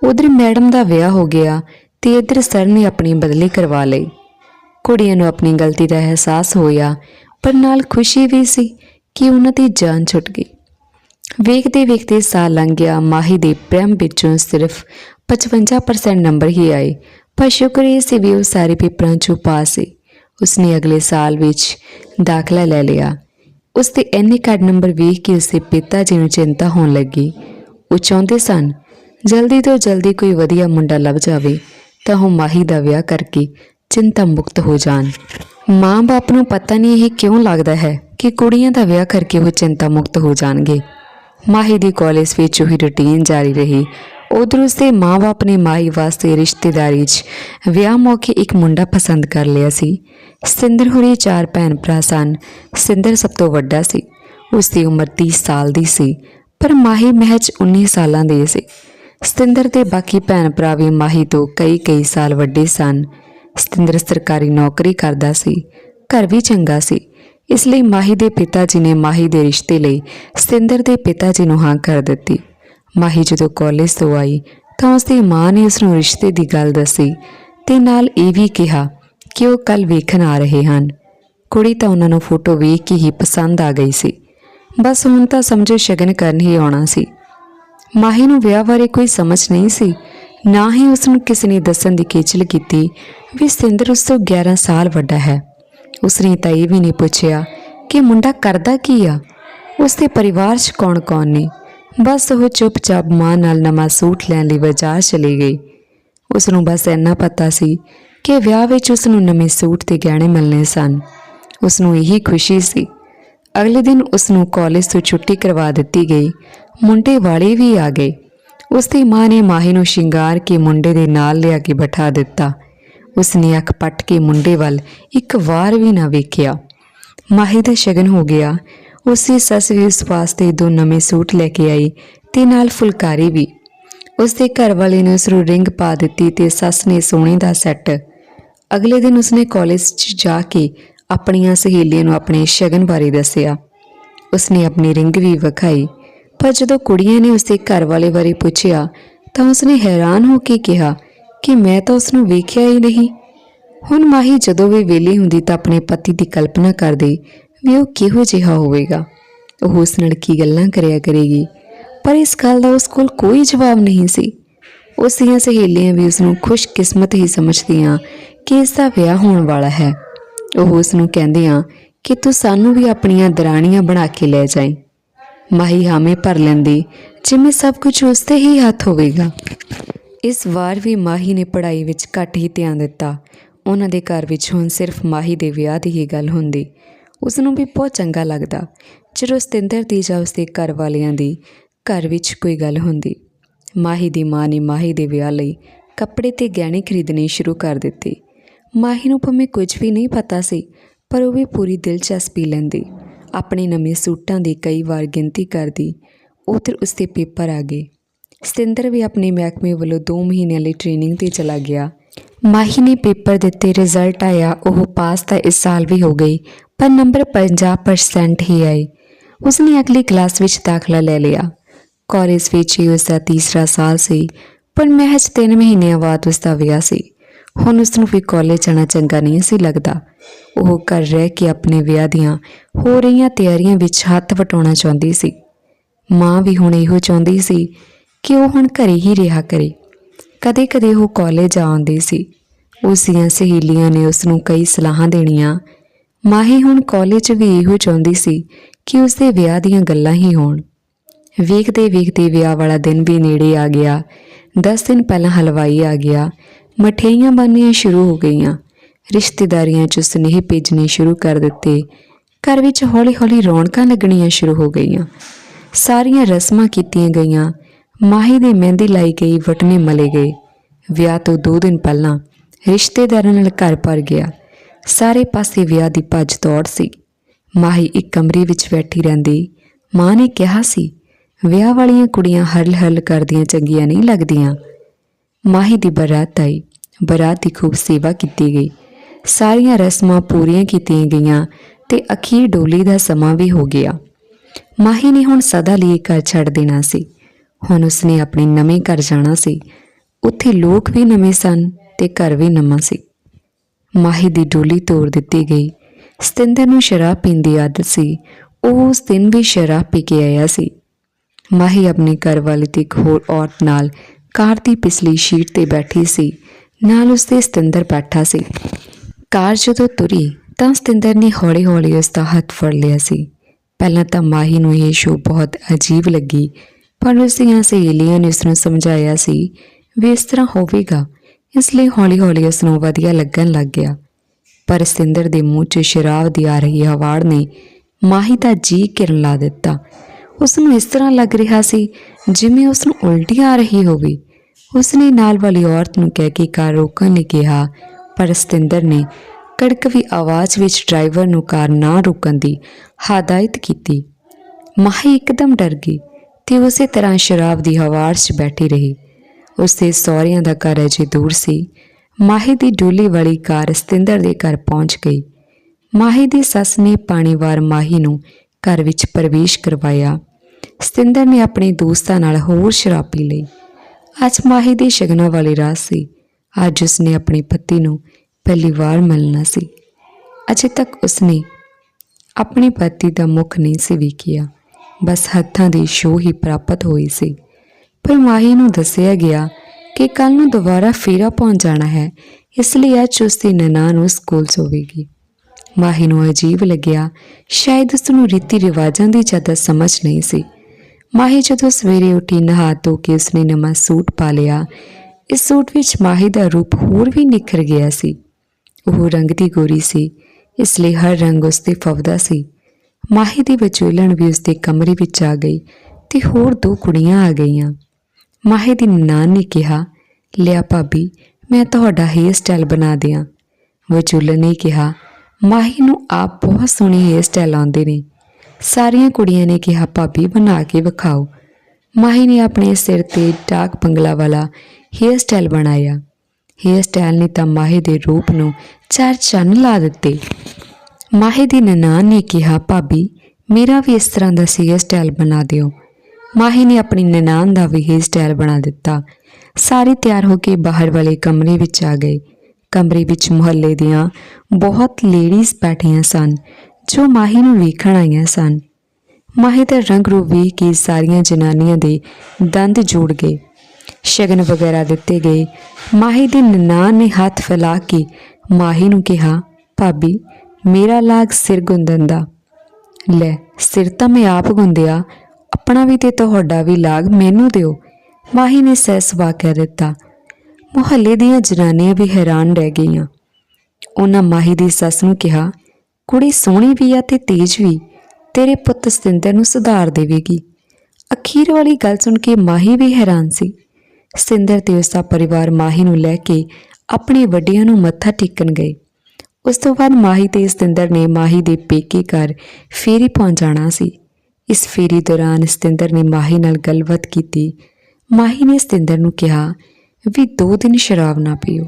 ਉਧਰ ਮੈਡਮ ਦਾ ਵਿਆਹ ਹੋ ਗਿਆ ਤੇ ਇਧਰ ਸਰ ਨੇ ਆਪਣੀ ਬਦਲੀ ਕਰਵਾ ਲਈ। ਕੁੜੀਆਂ ਨੂੰ ਆਪਣੀ ਗਲਤੀ ਦਾ ਅਹਿਸਾਸ ਹੋਇਆ, ਪਰ ਨਾਲ ਖੁਸ਼ੀ ਵੀ ਸੀ। ਕਿ ਉਹਨਾਂ ਦੀ ਜਾਨ ਛੁੱਟ ਗਈ। ਵੇਖਦੇ ਵੇਖਦੇ ਸਾਲ ਲੰਘ ਗਿਆ। ਮਾਹੀ ਦੇ ਪ੍ਰੇਮ ਵਿੱਚੋਂ ਸਿਰਫ 55% ਨੰਬਰ ਹੀ ਆਏ। ਪਰ ਸ਼ੁਕਰ ਇਹ ਸੀ ਵੀ ਉਹ ਸਾਰੇ ਪੇਪਰਾਂ ਚੋਂ ਪਾਸ ਸੀ। ਉਸਨੇ ਅਗਲੇ ਸਾਲ ਵਿੱਚ ਦਾਖਲਾ ਲੈ ਲਿਆ। ਉਸ ਦੇ ਇੰਨੇ ਘੱਟ ਨੰਬਰ ਵੇਖ ਕੇ ਉਸਦੇ ਪਿਤਾ ਜੀ ਨੂੰ ਚਿੰਤਾ ਹੋਣ ਲੱਗੀ। ਉਹ ਚਾਹੁੰਦੇ ਸਨ, ਜਲਦੀ ਤੋਂ ਜਲਦੀ ਕੋਈ ਵਧੀਆ ਮੁੰਡਾ ਲੱਭ ਜਾਵੇ, ਤਾਂ ਉਹ ਮਾਹੀ ਦਾ ਵਿਆਹ ਕਰਕੇ ਚਿੰਤਾ ਮੁਕਤ ਹੋ ਜਾਣ। ਮਾਂ-ਬਾਪ ਨੂੰ ਪਤਾ ਨਹੀਂ ਇਹ ਕਿਉਂ ਲੱਗਦਾ ਹੈ ਕਿ ਕੁੜੀਆਂ ਦਾ ਵਿਆਹ ਕਰਕੇ ਉਹ ਚਿੰਤਾ ਮੁਕਤ ਹੋ ਜਾਣਗੇ। ਮਾਹੀ ਦੀ ਕਾਲਜ ਵਿੱਚ ਉਹੀ ਰੁਟੀਨ ਜਾਰੀ ਰਹੀ। ਉਧਰ ਉਸਦੇ ਮਾਂ-ਬਾਪ ਨੇ ਮਾਹੀ ਵਾਸਤੇ ਰਿਸ਼ਤੇਦਾਰੀ 'ਚ ਵਿਆਹ ਮੌਕੇ ਇੱਕ ਮੁੰਡਾ ਪਸੰਦ ਕਰ ਲਿਆ ਸੀ। ਸਿੰਦਰ ਹੁਰੀ ਚਾਰ ਭੈਣ ਭਰਾ ਸਨ। ਸਿੰਦਰ ਸਭ ਤੋਂ ਵੱਡਾ ਸੀ। ਉਸ ਦੀ ਉਮਰ 30 ਸਾਲ ਦੀ ਸੀ, ਪਰ ਮਾਹੀ ਮਹਿਜ 19 ਸਾਲਾਂ ਦੇ ਸੀ। ਸਤਿੰਦਰ ਦੇ ਬਾਕੀ ਭੈਣ ਭਰਾ ਵੀ ਮਾਹੀ ਤੋਂ ਕਈ ਕਈ ਸਾਲ ਵੱਡੇ ਸਨ। ਸਤਿੰਦਰ ਸਰਕਾਰੀ ਨੌਕਰੀ ਕਰਦਾ ਸੀ। ਘਰ ਵੀ ਚੰਗਾ ਸੀ। ਇਸ ਲਈ ਮਾਹੀ ਦੇ ਪਿਤਾ ਜੀ ਨੇ ਮਾਹੀ ਦੇ ਰਿਸ਼ਤੇ ਲਈ ਸਤਿੰਦਰ ਦੇ ਪਿਤਾ ਜੀ ਨੂੰ ਹਾਂ ਕਰ ਦਿੱਤੀ। ਮਾਹੀ ਜਦੋਂ ਕਾਲਜ ਤੋਂ ਆਈ ਤਾਂ ਉਸ ਦੀ ਮਾਂ ਨੇ ਉਸ ਨੂੰ ਰਿਸ਼ਤੇ ਦੀ ਗੱਲ ਦੱਸੀ ਤੇ ਨਾਲ ਇਹ ਵੀ ਕਿਹਾ ਕਿ ਉਹ ਕੱਲ ਵੇਖਣ ਆ ਰਹੇ ਹਨ। ਕੁੜੀ ਤਾਂ ਉਹਨਾਂ ਨੂੰ ਫੋਟੋ ਵੇਖ ਕੇ ਹੀ ਪਸੰਦ ਆ ਗਈ ਸੀ। ਬਸ ਹੁਣ ਤਾਂ ਸਮਝੋ ਸ਼ਗਨ ਕਰਨ ਹੀ ਆਉਣਾ ਸੀ। ਮਾਹੀ ਨੂੰ ਵਿਆਹ ਬਾਰੇ ਕੋਈ ਸਮਝ ਨਹੀਂ ਸੀ। ਨਾ ਹੀ ਉਸ ਨੂੰ ਕਿਸੇ ਨੇ ਦੱਸਣ ਦੀ ਖੇਚਲ ਕੀਤੀ ਵੀ ਸਿੰਦਰ ਉਸ ਤੋਂ 11 ਸਾਲ ਵੱਡਾ ਹੈ। ਉਸ ਨੇ ਤਾਂ ਇਹ ਵੀ ਨਹੀਂ ਪੁੱਛਿਆ ਕਿ ਮੁੰਡਾ ਕਰਦਾ ਕੀ ਆ? ਉਸ ਦੇ ਪਰਿਵਾਰ 'ਚ ਕੌਣ-ਕੌਣ ਨੇ? ਬਸ ਉਹ ਚੁੱਪਚਾਪ ਮਾਂ ਨਾਲ ਨਵਾਂ ਸੂਟ ਲੈਣ ਲਈ ਬਾਜ਼ਾਰ ਚਲੀ ਗਈ ਉਸ ਨੂੰ ਬਸ ਇੰਨਾ ਪਤਾ ਸੀ ਕਿ ਵਿਆਹ ਵਿੱਚ ਉਸ ਨੂੰ ਨਵੇਂ ਸੂਟ ਤੇ ਗਹਿਣੇ ਮਿਲਣੇ ਸਨ। ਉਸ ਨੂੰ ਇਹੀ ਖੁਸ਼ੀ ਸੀ। ਅਗਲੇ ਦਿਨ ਉਸ ਨੂੰ ਕਾਲਜ ਤੋਂ ਛੁੱਟੀ ਕਰਵਾ ਦਿੱਤੀ ਗਈ। ਮੁੰਡੇ ਵਾਲੇ ਵੀ ਆ ਗਏ। ਉਸ ਦੀ ਮਾਂ ਨੇ ਮਾਹੀ ਨੂੰ ਸ਼ਿੰਗਾਰ ਕੇ ਮੁੰਡੇ ਦੇ ਨਾਲ ਲਿਆ ਕੇ ਬਿਠਾ ਦਿੱਤਾ। ਉਸ ਨੇ ਅੱਖ ਪੱਟ ਕੇ ਮੁੰਡੇ ਵੱਲ ਇੱਕ ਵਾਰ ਵੀ ਨਾ ਵੇਖਿਆ। ਮਾਹੀ ਦਾ ਸ਼ਗਨ ਹੋ ਗਿਆ। ਉਸ ਸੱਸ ਵੀ ਉਸ ਵਾਸਤੇ ਦੋ ਨਵੇਂ ਸੂਟ ਲੈ ਕੇ ਆਈ ਤੇ ਨਾਲ ਫੁਲਕਾਰੀ ਵੀ। ਉਸ ਦੇ ਘਰ ਵਾਲੇ ਨੇ ਉਸ ਨੂੰ ਰਿੰਗ ਪਾ ਦਿੱਤੀ ਤੇ ਸੱਸ ਨੇ ਸੋਨੇ ਦਾ ਸੈੱਟ। ਅਗਲੇ ਦਿਨ ਉਸਨੇ ਕਾਲਜ 'ਚ ਜਾ ਕੇ ਆਪਣੀਆਂ ਸਹੇਲੀਆਂ ਨੂੰ ਆਪਣੇ ਸ਼ਗਨ ਬਾਰੇ ਦੱਸਿਆ। ਉਸਨੇ ਆਪਣੀ ਰਿੰਗ ਵੀ ਵਿਖਾਈ। ਪਰ ਜਦੋਂ ਕੁੜੀਆਂ ਨੇ ਉਸਦੇ ਘਰ ਵਾਲੇ ਬਾਰੇ ਪੁੱਛਿਆ ਤਾਂ ਉਸਨੇ ਹੈਰਾਨ ਹੋ ਕੇ ਕਿਹਾ ਕਿ ਮੈਂ ਤਾਂ ਉਸ ਨੂੰ ਵੇਖਿਆ ਹੀ ਨਹੀਂ। ਹੁਣ ਮਾਹੀ ਜਦੋਂ ਵੀ ਵਿਹਲੀ ਹੁੰਦੀ ਤਾਂ ਆਪਣੇ ਪਤੀ ਦੀ ਕਲਪਨਾ ਕਰਦੀ ਵੀ ਉਹ ਕਿਹੋ ਜਿਹਾ ਹੋਵੇਗਾ। ਉਹ ਉਸ ਨਾਲ ਕੀ ਗੱਲਾਂ ਕਰਿਆ ਕਰੇਗੀ। ਪਰ ਇਸ ਗੱਲ ਦਾ ਉਸ ਕੋਲ ਕੋਈ ਜਵਾਬ ਨਹੀਂ ਸੀ। ਉਸ ਦੀਆਂ ਸਹੇਲੀਆਂ ਵੀ ਉਸ ਨੂੰ ਖੁਸ਼ਕਿਸਮਤ ਹੀ ਸਮਝਦੀਆਂ ਕਿ ਇਸ ਦਾ ਵਿਆਹ ਹੋਣ ਵਾਲਾ ਹੈ। ਉਹ ਉਸ ਨੂੰ ਕਹਿੰਦੀਆਂ ਕਿ ਤੂੰ ਸਾਨੂੰ ਵੀ ਆਪਣੀਆਂ ਦਰਾਣੀਆਂ ਬਣਾ ਕੇ ਲੈ ਜਾਈਂ। ਮਾਹੀ ਹਾਮੇ ਭਰ ਲੈਂਦੀ, ਜਿਵੇਂ ਸਭ ਕੁਝ ਉਸ ਤੇ ਹੀ ਹੱਥ ਹੋਵੇਗਾ। ਇਸ ਵਾਰ ਵੀ ਮਾਹੀ ਨੇ ਪੜ੍ਹਾਈ ਵਿੱਚ ਘੱਟ ਹੀ ਧਿਆਨ ਦਿੱਤਾ। ਉਹਨਾਂ ਦੇ ਘਰ ਵਿੱਚ ਹੁਣ ਸਿਰਫ ਮਾਹੀ ਦੇ ਵਿਆਹ ਦੀ ਹੀ ਗੱਲ ਹੁੰਦੀ। ਉਸ ਨੂੰ ਵੀ ਬਹੁਤ ਚੰਗਾ ਲੱਗਦਾ, ਜਦੋਂ ਸਤਿੰਦਰ ਦੀ ਜਾਂ ਉਸਦੇ ਘਰ ਵਾਲਿਆਂ ਦੀ ਘਰ ਵਿੱਚ ਕੋਈ ਗੱਲ ਹੁੰਦੀ। ਮਾਹੀ ਦੀ ਮਾਂ ਨੇ ਮਾਹੀ ਦੇ ਵਿਆਹ ਲਈ ਕੱਪੜੇ ਤੇ ਗਹਿਣੇ ਖਰੀਦਣੇ ਸ਼ੁਰੂ ਕਰ ਦਿੱਤੇ। ਮਾਹੀ ਨੂੰ ਭਾਵੇਂ ਕੁਝ ਵੀ ਨਹੀਂ ਪਤਾ ਸੀ, ਪਰ ਉਹ ਵੀ ਪੂਰੀ ਦਿਲਚਸਪੀ ਲੈਂਦੀ। ਆਪਣੇ ਨਵੇਂ ਸੂਟਾਂ ਦੀ ਕਈ ਵਾਰ ਗਿਣਤੀ ਕਰਦੀ ਉਧਰ ਉਸਦੇ ਪੇਪਰ ਆ ਗਏ। ਸਤਿੰਦਰ ਵੀ ਆਪਣੇ ਮਹਿਕਮੇ ਵੱਲੋਂ 2 ਮਹੀਨਿਆਂ ਲਈ ਟ੍ਰੇਨਿੰਗ ਤੇ ਚਲਾ ਗਿਆ। ਮਾਹੀ ਨੇ ਪੇਪਰ ਦਿੱਤੇ ਰਿਜ਼ਲਟ ਆਇਆ, ਉਹ ਪਾਸ ਤਾਂ ਇਸ ਸਾਲ ਵੀ ਹੋ ਗਈ, ਪਰ ਨੰਬਰ 50% ਹੀ ਆਏ ਉਸਨੇ ਅਗਲੀ ਕਲਾਸ ਵਿੱਚ ਦਾਖਲਾ ਲੈ ਲਿਆ। ਕਾਲਜ ਵਿੱਚ ਹੀ ਉਸਦਾ ਤੀਸਰਾ ਸਾਲ ਸੀ, ਪਰ ਮਹਿਜ 3 ਮਹੀਨਿਆਂ ਬਾਅਦ ਉਸਦਾ ਵਿਆਹ ਸੀ। ਹੁਣ ਉਸ ਨੂੰ ਵੀ ਕਾਲਜ ਜਾਣਾ ਚੰਗਾ ਨਹੀਂ ਸੀ ਲੱਗਦਾ। ਉਹ ਘਰ ਰਹਿ ਕੇ ਆਪਣੇ ਵਿਆਹ ਦੀਆਂ ਹੋ ਰਹੀਆਂ ਤਿਆਰੀਆਂ ਵਿੱਚ ਹੱਥ ਵਟਾਉਣਾ ਚਾਹੁੰਦੀ ਸੀ। ਮਾਂ ਵੀ ਹੁਣ ਇਹੋ ਚਾਹੁੰਦੀ ਸੀ ਕਿ ਉਹ ਹੁਣ ਘਰੇ ਹੀ ਰਿਹਾ ਕਰੇ। ਕਦੇ-ਕਦੇ ਉਹ ਕਾਲਜ ਆਉਂਦੀ ਸੀ। ਉਸ ਦੀਆਂ ਸਹੇਲੀਆਂ ਨੇ ਉਸ ਨੂੰ ਕਈ ਸਲਾਹਾਂ ਦੇਣੀਆਂ। ਮਾਹੀ ਹੁਣ ਕਾਲਜ ਵੀ ਇਹੋ ਚਾਹੁੰਦੀ ਸੀ ਕਿ ਉਸ ਦੇ ਵਿਆਹ ਦੀਆਂ ਗੱਲਾਂ ਹੀ ਹੋਣ। ਵੇਖਦੇ ਵੇਖਦੇ ਵਿਆਹ ਵਾਲਾ ਦਿਨ ਵੀ ਨੇੜੇ ਆ ਗਿਆ। 10 ਦਿਨ ਪਹਿਲਾਂ ਹਲਵਾਈ ਆ ਗਿਆ। ਮਠਿਆਈਆਂ ਬਣਨੀਆਂ ਸ਼ੁਰੂ ਹੋ ਗਈਆਂ। ਰਿਸ਼ਤੇਦਾਰੀਆਂ 'ਚ ਸੁਨੇਹੇ ਭੇਜਣੇ ਸ਼ੁਰੂ ਕਰ ਦਿੱਤੇ। ਘਰ ਵਿੱਚ ਹੌਲੀ-ਹੌਲੀ ਰੌਣਕਾਂ ਲੱਗਣੀਆਂ ਸ਼ੁਰੂ ਹੋ ਗਈਆਂ। ਸਾਰੀਆਂ ਰਸਮਾਂ ਕੀਤੀਆਂ ਗਈਆਂ। ਮਾਹੀ ਦੇ ਮਹਿੰਦੀ ਲਾਈ ਗਈ ਵਟਨੇ ਮਲੇ ਗਏ। ਵਿਆਹ ਤੋਂ 2 ਦਿਨ ਪਹਿਲਾਂ ਰਿਸ਼ਤੇਦਾਰਾਂ ਨਾਲ ਘਰ ਭਰ ਗਿਆ। ਸਾਰੇ ਪਾਸੇ ਵਿਆਹ ਦੀ ਭੱਜ ਦੌੜ ਸੀ। ਮਾਹੀ ਇੱਕ ਕਮਰੇ ਵਿੱਚ ਬੈਠੀ ਰਹਿੰਦੀ। ਮਾਂ ਨੇ ਕਿਹਾ ਸੀ, ਵਿਆਹ ਵਾਲੀਆਂ ਕੁੜੀਆਂ ਹਰਲ-ਹਰਲ ਕਰਦੀਆਂ, ਚੰਗੀਆਂ ਨਹੀਂ ਲੱਗਦੀਆਂ। ਮਾਹੀ ਦੀ ਬਰਾਤ ਆਈ। ਬਰਾਤ ਦੀ ਖੂਬ ਸੇਵਾ ਕੀਤੀ ਗਈ। ਸਾਰੀਆਂ ਰਸਮਾਂ ਪੂਰੀਆਂ ਕੀਤੀਆਂ ਗਈਆਂ ਤੇ ਅਖੀਰ ਡੋਲੀ ਦਾ ਸਮਾਂ ਵੀ ਹੋ ਗਿਆ। ਮਾਹੀ ਨੇ ਹੁਣ ਸਦਾ ਲਈ ਘਰ ਛੱਡ ਦੇਣਾ ਸੀ। ਹੁਣ ਉਸਨੇ ਆਪਣੇ ਨਵੇਂ ਘਰ ਜਾਣਾ ਸੀ। ਉੱਥੇ ਲੋਕ ਵੀ ਨਵੇਂ ਸਨ ਤੇ ਘਰ ਵੀ ਨਵਾਂ ਸੀ। ਮਾਹੀ ਦੀ ਡੋਲੀ ਤੋੜ ਦਿੱਤੀ ਗਈ। ਸਤਿੰਦਰ ਨੂੰ ਸ਼ਰਾਬ ਪੀਣ ਦੀ ਆਦਤ ਸੀ। ਉਹ ਉਸ ਦਿਨ ਵੀ ਸ਼ਰਾਬ ਪੀ ਕੇ ਆਇਆ ਸੀ। ਮਾਹੀ ਆਪਣੇ ਘਰ ਵਾਲੀ ਤੇ ਇੱਕ ਹੋਰ ਔਰਤ ਨਾਲ ਕਾਰ ਦੀ ਪਿਛਲੀ ਸ਼ੀਟ ਤੇ ਬੈਠੀ ਸੀ। ਨਾਲ ਉਸਦੇ ਸਤਿੰਦਰ ਬੈਠਾ ਸੀ। ਕਾਰ ਜਦੋਂ ਤੁਰੀ ਤਾਂ ਸਤਿੰਦਰ ਨੇ ਹੌਲੀ-ਹੌਲੀ ਉਸ ਦਾ ਹੱਥ ਫੜ ਲਿਆ ਸੀ। ਪਹਿਲਾਂ ਤਾਂ ਮਾਹੀ ਨੂੰ ਇਹ ਸ਼ੋ ਬਹੁਤ ਅਜੀਬ ਲੱਗੀ, ਪਰ ਉਸ ਦੀਆਂ ਸਹੇਲੀਆਂ ਨੇ ਉਸ ਨੂੰ ਸਮਝਾਇਆ ਸੀ ਵੀ ਇਸ ਤਰ੍ਹਾਂ ਹੋਵੇਗਾ। ਇਸ ਲਈ ਹੌਲੀ-ਹੌਲੀ ਉਸ ਨੂੰ ਵਧੀਆ ਲੱਗਣ ਲੱਗ ਗਿਆ। ਪਰ ਸਤਿੰਦਰ ਦੇ ਮੂੰਹ 'ਚ ਸ਼ਰਾਬ ਦੀ ਆ ਰਹੀ ਹਵਾੜ ਨੇ ਮਾਹੀ ਦਾ ਜੀ ਕਿਰਨ ਲਾ ਦਿੱਤਾ। ਉਸ ਨੂੰ ਇਸ ਤਰ੍ਹਾਂ ਲੱਗ ਰਿਹਾ ਸੀ ਜਿਵੇਂ ਉਸ ਨੂੰ ਉਲਟੀ ਆ ਰਹੀ ਹੋਵੇ। ਉਸ ਨੇ ਨਾਲ ਵਾਲੀ ਔਰਤ ਨੂੰ ਕਹਿ ਕੇ ਕਾਰ ਰੋਕਣ ਲਈ ਕਿਹਾ, ਪਰ ਸਤਿੰਦਰ ਨੇ ਕੜਕਵੀ ਆਵਾਜ਼ ਵਿੱਚ ਡਰਾਈਵਰ ਨੂੰ ਕਾਰ ਨਾ ਰੋਕਣ ਦੀ ਹਦਾਇਤ ਕੀਤੀ। ਮਾਹੀ ਇੱਕਦਮ ਡਰ ਗਈ ਤੇ ਉਸੇ ਤਰ੍ਹਾਂ ਸ਼ਰਾਬ ਦੀ ਹਵਾੜ 'ਚ ਬੈਠੀ ਰਹੀ। ਉਸਦੇ ਸਹੁਰਿਆਂ ਦਾ ਘਰ ਅਜੇ ਦੂਰ ਸੀ। ਮਾਹੀ ਦੀ ਡੋਲੀ ਵਾਲੀ ਕਾਰ ਸਤਿੰਦਰ ਦੇ ਘਰ ਪਹੁੰਚ ਗਈ। ਮਾਹੀ ਦੀ ਸੱਸ ਨੇ ਪਾਣੀ ਵਾਰ ਮਾਹੀ ਨੂੰ ਘਰ ਵਿੱਚ ਪ੍ਰਵੇਸ਼ ਕਰਵਾਇਆ। ਸਤਿੰਦਰ ਨੇ ਆਪਣੇ ਦੋਸਤਾਂ ਨਾਲ ਹੋਰ ਸ਼ਰਾਬ ਪੀ ਲਈ। ਅੱਜ ਮਾਹੀ ਦੇ ਸ਼ਗਨਾਂ ਵਾਲੀ ਰਾਤ ਸੀ। ਅੱਜ ਉਸਨੇ ਆਪਣੀ ਪਤੀ ਨੂੰ ਪਹਿਲੀ ਵਾਰ ਮਿਲਣਾ ਸੀ। ਅਜੇ ਤੱਕ ਉਸਨੇ ਆਪਣੇ ਪਤੀ ਦਾ ਮੁਖ ਨਹੀਂ ਸੀ ਵੇਖਿਆ। ਬਸ ਹੱਥਾਂ ਦੀ ਸ਼ੋਅ ਹੀ ਪ੍ਰਾਪਤ ਹੋਈ ਸੀ। ਪਰ ਮਾਹੀ ਨੂੰ ਦੱਸਿਆ ਗਿਆ ਕਿ ਕੱਲ ਨੂੰ ਦੁਬਾਰਾ ਫੇਰਾ ਪਹੁੰਚ ਜਾਣਾ ਹੈ, ਇਸ ਲਈ ਅੱਜ ਉਸਦੀ ਨਨਾਣ ਉਸ ਕੋਲ ਸੋਵੇਗੀ। ਮਾਹੀ ਨੂੰ ਅਜੀਬ ਲੱਗਿਆ। ਸ਼ਾਇਦ ਉਸ ਨੂੰ ਰੀਤੀ ਰਿਵਾਜਾਂ ਦੀ ਜ਼ਿਆਦਾ ਸਮਝ ਨਹੀਂ ਸੀ। ਮਾਹੀ ਜਦੋਂ ਸਵੇਰੇ ਉੱਠੀ ਨਹਾ ਧੋ ਕੇ ਉਸਨੇ ਨਵਾਂ ਸੂਟ ਪਾ ਲਿਆ। ਇਸ ਸੂਟ ਵਿੱਚ ਮਾਹੀ ਦਾ ਰੂਪ ਹੋਰ ਵੀ ਨਿਖਰ ਗਿਆ ਸੀ। ਉਹ ਰੰਗ ਦੀ ਗੋਰੀ ਸੀ, ਇਸ ਲਈ ਹਰ ਰੰਗ ਉਸ ਤੇ ਫਵਦਾ ਸੀ। ਮਾਹੀ ਦੀ ਵਿਚੋਲਣ ਵੀ ਉਸ ਦੇ ਕਮਰੇ ਵਿੱਚ ਆ ਗਈ ਤੇ ਹੋਰ ਦੋ ਕੁੜੀਆਂ ਆ ਗਈਆਂ। ਮਾਹੀ ਦੀ ਨਾਨ ਨੇ ਕਿਹਾ, ਲਿਆ ਭਾਬੀ, ਮੈਂ ਤੁਹਾਡਾ ਹੇਅਰ ਸਟਾਈਲ ਬਣਾ ਦਿਆਂ। ਵਿਚੋਲਣ ਨੇ ਕਿਹਾ ਮਾਹੀ ਨੂੰ ਆਪ ਬਹੁਤ ਸੋਹਣੇ ਹੇਅਰ ਸਟਾਈਲ ਆਉਂਦੇ ਨੇ। ਸਾਰੀਆਂ ਕੁੜੀਆਂ ਨੇ ਕਿਹਾ, ਭਾਬੀ, ਬਣਾ ਕੇ ਵਿਖਾਓ। ਮਾਹੀ ਨੇ ਆਪਣੇ ਸਿਰ ਤੇ ਡਾਕ ਪੰਗਲਾ ਵਾਲਾ ਹੇਅਰ ਸਟਾਈਲ ਬਣਾਇਆ। ਹੇਅਰ ਸਟਾਈਲ ਨੇ ਤਾਂ ਮਾਹੀ ਦੇ ਰੂਪ ਨੂੰ ਚਾਰ ਚੰਨ ਲਾ ਦਿੱਤੇ। ਮਾਹੀ ਦੀ ਨਨਾਣ ਨੇ ਕਿਹਾ, ਭਾਬੀ, ਮੇਰਾ ਵੀ ਇਸ ਤਰ੍ਹਾਂ ਦਾ ਹੇਅਰ ਸਟਾਈਲ ਬਣਾ ਦਿਓ। ਮਾਹੀ ਨੇ ਆਪਣੀ ਨਨਾਣ ਦਾ ਵੀ ਹੇਅਰ ਸਟਾਈਲ ਬਣਾ ਦਿੱਤਾ। ਸਾਰੇ ਤਿਆਰ ਹੋ ਕੇ ਬਾਹਰ ਵਾਲੇ ਕਮਰੇ ਵਿੱਚ ਆ ਗਏ। ਕਮਰੇ ਵਿੱਚ ਮੁਹੱਲੇ ਦੀਆਂ ਬਹੁਤ ਲੇਡੀਜ਼ ਬੈਠੀਆਂ ਸਨ, ਜੋ ਮਾਹੀ ਨੂੰ ਵੇਖਣ ਆਈਆਂ ਸਨ। ਮਾਹੀ ਦਾ ਰੰਗ ਰੂਪ ਵੇਖ ਕੇ ਸਾਰੀਆਂ ਜਨਾਨੀਆਂ ਦੇ ਦੰਦ ਜੋੜ ਗਏ, ਸ਼ਗਨ ਵਗੈਰਾ ਦਿੱਤੇ ਗਏ। ਮਾਹੀ ਦੀ ਨਨਾਣ ਨੇ ਹੱਥ ਫੈਲਾ ਕੇ ਮਾਹੀ ਨੂੰ ਕਿਹਾ, ਭਾਬੀ, ਮੇਰਾ ਲਾਗ ਸਿਰ ਗੁੰਦਨ ਦਾ। ਲੈ, ਸਿਰ ਤਾਂ ਮੈਂ ਆਪ ਗੁੰਦਿਆ, ਆਪਣਾ ਵੀ ਤੇ ਤੁਹਾਡਾ ਵੀ ਲਾਗ ਮੈਨੂੰ ਦਿਓ। ਮਾਹੀ ਨੇ ਸਹਿ ਸਹਿਸ ਕਹਿ ਦਿੱਤਾ। ਮੁਹੱਲੇ ਦੀਆਂ ਜਨਾਨੀਆਂ ਵੀ ਹੈਰਾਨ ਰਹਿ ਗਈਆਂ। ਉਹਨਾਂ ਮਾਹੀ ਦੀ ਸੱਸ ਨੂੰ ਕਿਹਾ, ਕੁੜੀ ਸੋਹਣੀ ਵੀ ਆ ਤੇ ਤੇਜ਼ ਵੀ, ਤੇਰੇ ਪੁੱਤ ਸਤਿੰਦਰ ਨੂੰ ਸੁਧਾਰ ਦੇਵੇਗੀ। ਅਖੀਰ ਵਾਲੀ ਗੱਲ ਸੁਣ ਕੇ ਮਾਹੀ ਵੀ ਹੈਰਾਨ ਸੀ। ਸਤਿੰਦਰ ਤੇ ਉਸ ਦਾ ਪਰਿਵਾਰ ਮਾਹੀ ਨੂੰ ਲੈ ਕੇ ਆਪਣੇ ਵੱਡਿਆਂ ਨੂੰ ਮੱਥਾ ਟੇਕਣ ਗਏ। ਉਸ ਤੋਂ ਬਾਅਦ ਮਾਹੀ ਤੇ ਸਤਿੰਦਰ ਨੇ ਮਾਹੀ ਦੇ ਪੇਕੇ ਘਰ ਫੇਰੀ ਪਹੁੰਚਾਣਾ ਸੀ। ਇਸ ਫੇਰੀ ਦੌਰਾਨ ਸਤਿੰਦਰ ਨੇ ਮਾਹੀ ਨਾਲ ਗੱਲਬਾਤ ਕੀਤੀ। ਮਾਹੀ ਨੇ ਸਤਿੰਦਰ ਨੂੰ ਕਿਹਾ ਵੀ ਦੋ ਦਿਨ ਸ਼ਰਾਬ ਨਾ ਪੀਓ।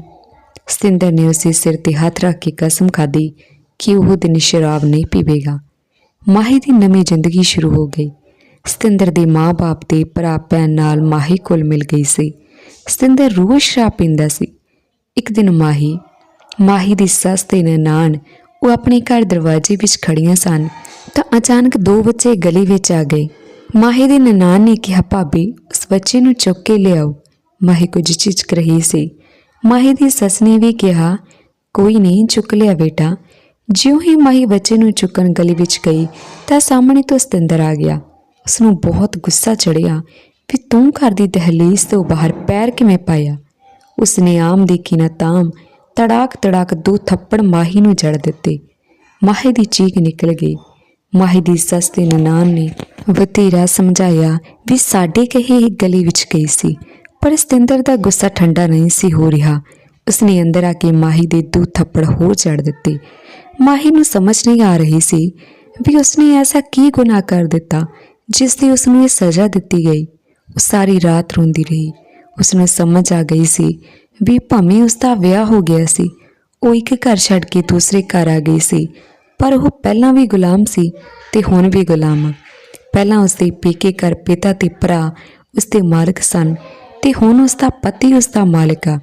ਸਤਿੰਦਰ ਨੇ ਉਸੇ ਸਿਰ ਤੇ ਹੱਥ ਰੱਖ ਕੇ ਕਸਮ ਖਾਧੀ ਕਿ ਉਹ ਦਿਨ ਸ਼ਰਾਬ ਨਹੀਂ ਪੀਵੇਗਾ। ਮਾਹੀ ਦੀ ਨਵੀਂ ਜ਼ਿੰਦਗੀ ਸ਼ੁਰੂ ਹੋ ਗਈ। ਸਤਿੰਦਰ ਦੇ ਮਾਂ-ਬਾਪ ਤੇ ਭਰਾ ਭੈਣ ਨਾਲ ਮਾਹੀ ਕੋਲ ਮਿਲ ਗਈ ਸੀ। ਸਤਿੰਦਰ ਰੋਜ਼ ਸ਼ਰਾਬ ਪੀਂਦਾ ਸੀ। ਇੱਕ ਦਿਨ ਮਾਹੀ ਮਾਹੀ ਦੀ ਸੱਸ ਤੇ ਨਨਾਣ ਉਹ ਆਪਣੇ ਘਰ ਦਰਵਾਜ਼ੇ ਵਿੱਚ ਖੜੀਆਂ ਸਨ ਤਾਂ ਅਚਾਨਕ ਦੋ ਬੱਚੇ ਗਲੀ ਵਿੱਚ ਆ ਗਏ। ਮਾਹੀ ਦੇ ਨਨਾਣ ਨੇ ਕਿਹਾ, ਭਾਬੀ, ਉਸ ਬੱਚੇ ਨੂੰ ਚੁੱਕ ਕੇ ਲਿਆਓ। ਮਾਹੀ ਕੁਝ ਝਿਜਕ ਰਹੀ ਸੀ। ਮਾਹੀ ਦੀ ਸੱਸ ਨੇ ਵੀ ਕਿਹਾ, ਕੋਈ ਨਹੀਂ, ਚੁੱਕ ਲਿਆ ਬੇਟਾ। ਜਿਉਂ ਹੀ ਮਾਹੀ ਬੱਚੇ ਨੂੰ ਚੁੱਕਣ ਗਲੀ ਵਿੱਚ ਗਈ, ਤਾਂ ਸਾਹਮਣੇ ਤੋਂ ਸਤਿੰਦਰ ਆ ਗਿਆ। ਉਸ ਨੂੰ ਬਹੁਤ ਗੁੱਸਾ ਚੜਿਆ ਵੀ ਤੂੰ ਘਰ ਦੀ ਦਹਲੀਜ਼ ਤੋਂ ਬਾਹਰ ਪੈਰ ਕਿਵੇਂ ਪਾਇਆ? ਉਸ ਨੇ ਆਮ ਦੇਖੀ ਨਾ ਤਾਮ ਤੜਾਕ ਤੜਾਕ ਦੋ ਥੱਪੜ ਮਾਹੀ ਨੂੰ ਜੜ ਦਿੱਤੇ। ਮਾਹੀ ਦੀ ਚੀਕ ਨਿਕਲ ਗਈ। ਮਾਹੀ ਦੀ ਸੱਸ ਤੇ ਨਨਾਣ ਨੇ ਵਤੀਰਾ ਸਮਝਾਇਆ ਵੀ ਸਾਡੇ ਕਹੇ ਹੀ ਗਲੀ ਵਿੱਚ ਗਈ ਸੀ। ਪਰ ਸਤਿੰਦਰ ਦਾ ਗੁੱਸਾ ਠੰਡਾ ਨਹੀਂ ਸੀ ਹੋ ਰਿਹਾ। ਉਸਨੇ ਅੰਦਰ ਆ ਕੇ ਮਾਹੀ ਦੇ ਦੋ ਥੱਪੜ ਹੋਰ ਜੜ ਦਿੱਤੇ। ਮਾਹੀ ਨੂੰ ਸਮਝ ਨਹੀਂ ਆ ਰਹੀ ਸੀ ਵੀ ਉਸਨੇ ਐਸਾ ਕੀ ਗੁਨਾਹ ਕਰ ਦਿੱਤਾ, ਜਿਸ ਦੀ ਉਸ ਨੂੰ ਇਹ ਸਜ਼ਾ ਦਿੱਤੀ ਗਈ। ਉਹ ਸਾਰੀ ਰਾਤ ਰੋਂਦੀ ਰਹੀ। ਉਸ ਨੂੰ ਸਮਝ ਆ ਗਈ ਸੀ ਵੀ ਭਾਵੇਂ ਉਸ ਦਾ ਵਿਆਹ ਹੋ ਗਿਆ ਸੀ, ਉਹ ਇੱਕ ਘਰ ਛੱਡ ਕੇ ਦੂਸਰੇ ਘਰ ਆ ਗਈ ਸੀ, ਪਰ ਉਹ ਪਹਿਲਾਂ ਵੀ ਗੁਲਾਮ ਸੀ ਤੇ ਹੁਣ ਵੀ ਗੁਲਾਮ। ਪਹਿਲਾਂ ਉਸ ਦੇ ਪੇਕੇ ਘਰ ਪਿਤਾ ਤੇ ਭਰਾ ਉਸ ਦੇ ਮਾਲਕ ਸਨ। ਤੇ ਹੁਣ ਉਸ ਦਾ ਪਤੀ ਉਸ ਦਾ ਮਾਲਕ ਆ।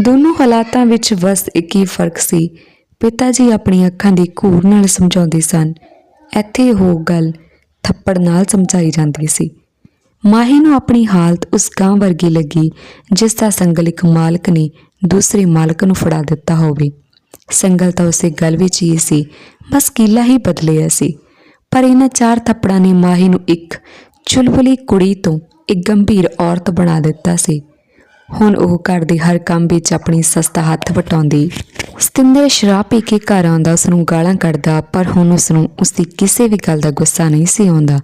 ਦੋਨੋਂ ਹਾਲਾਤਾਂ ਵਿੱਚ ਬਸ ਇੱਕ ਹੀ ਫ਼ਰਕ ਸੀ। ਪਿਤਾ ਜੀ ਆਪਣੀ ਅੱਖਾਂ ਦੀ ਘੂਰ ਨਾਲ ਸਮਝਾਉਂਦੇ ਸਨ। ਇੱਥੇ ਉਹ ਗੱਲ ਥੱਪੜ ਨਾਲ ਸਮਝਾਈ ਜਾਂਦੀ ਸੀ। ਮਾਹੀ ਨੂੰ ਆਪਣੀ ਹਾਲਤ ਉਸ ਗਾਂ ਵਰਗੀ ਲੱਗੀ, ਜਿਸ ਦਾ ਸੰਗਲ ਇੱਕ ਮਾਲਕ ਨੇ ਦੂਸਰੇ ਮਾਲਕ ਨੂੰ ਫੜਾ ਦਿੱਤਾ ਹੋਵੇ। ਸੰਗਲ ਤਾਂ ਉਸੇ ਗੱਲ ਵਿੱਚ ਹੀ ਸੀ, ਬਸ ਕੀਲਾ ਹੀ ਬਦਲਿਆ ਸੀ। ਪਰ ਇਹਨਾਂ ਚਾਰ ਥੱਪੜਾਂ ਨੇ ਮਾਹੀ ਨੂੰ ਇੱਕ ਚੁਲਬੁਲੀ ਕੁੜੀ ਤੋਂ ਇੱਕ ਗੰਭੀਰ ਔਰਤ ਬਣਾ ਦਿੱਤਾ ਸੀ। ਹੁਣ ਉਹ ਘਰ ਦੇ ਹਰ ਕੰਮ ਵਿੱਚ ਆਪਣੀ ਸਸਤਾ ਹੱਥ ਵਟਾਉਂਦੀ। ਸਤਿੰਦਰ ਸ਼ਰਾਬ ਪੀ ਕੇ ਘਰ ਆਉਂਦਾ ਉਸ ਨੂੰ ਗਾਲਾਂ ਕੱਢਦਾ, ਪਰ ਹੁਣ ਉਸ ਨੂੰ ਉਸ ਦੀ ਕਿਸੇ ਵੀ ਗੱਲ ਦਾ ਗੁੱਸਾ ਨਹੀਂ ਸੀ ਆਉਂਦਾ।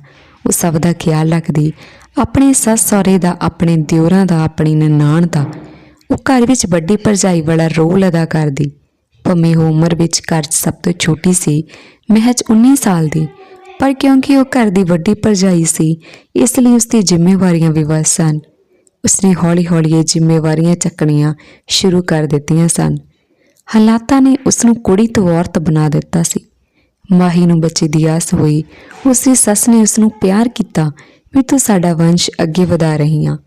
ਉਹ ਸਭ ਦਾ ਖਿਆਲ ਰੱਖਦੀ, ਆਪਣੇ ਸੱਸ ਸਹੁਰੇ ਦਾ, ਆਪਣੇ ਦਿਓਰਾਂ ਦਾ, ਆਪਣੀ ਨਨਾਣ ਦਾ। ਉਹ ਘਰ ਵਿੱਚ ਵੱਡੀ ਭਰਜਾਈ ਵਾਲਾ ਰੋਲ ਅਦਾ ਕਰਦੀ। ਭਾਵੇਂ ਉਹ ਉਮਰ ਵਿੱਚ ਘਰ 'ਚ ਸਭ ਤੋਂ ਛੋਟੀ ਸੀ, ਮਹਿਜ 19 ਸਾਲ ਦੀ। ਪਰ ਕਿਉਂਕਿ ਉਹ ਘਰ ਦੀ ਵੱਡੀ ਭਰਜਾਈ ਸੀ, ਇਸ ਲਈ ਉਸ ਦੀ ਜ਼ਿੰਮੇਵਾਰੀਆਂ ਵੀ ਵੱਧ ਸਨ। ਉਸਨੇ ਹੌਲੀ-ਹੌਲੀ ਇਹ ਜ਼ਿੰਮੇਵਾਰੀਆਂ ਚੱਕਣੀਆਂ ਸ਼ੁਰੂ ਕਰ ਦਿੱਤੀਆਂ ਸਨ। ਹਾਲਾਤਾਂ ਨੇ ਉਸ ਨੂੰ ਕੁੜੀ ਤੋਂ ਔਰਤ ਬਣਾ ਦਿੱਤਾ ਸੀ। ਮਾਹੀ ਨੂੰ ਬੱਚੇ ਦੀ ਆਸ ਹੋਈ। ਉਸ ਦੀ ਸੱਸ ਨੇ ਉਸ ਨੂੰ ਪਿਆਰ ਕੀਤਾ ਵੀ ਤੂੰ ਸਾਡਾ ਵੰਸ਼ ਅੱਗੇ ਵਧਾ ਰਹੀ ਆ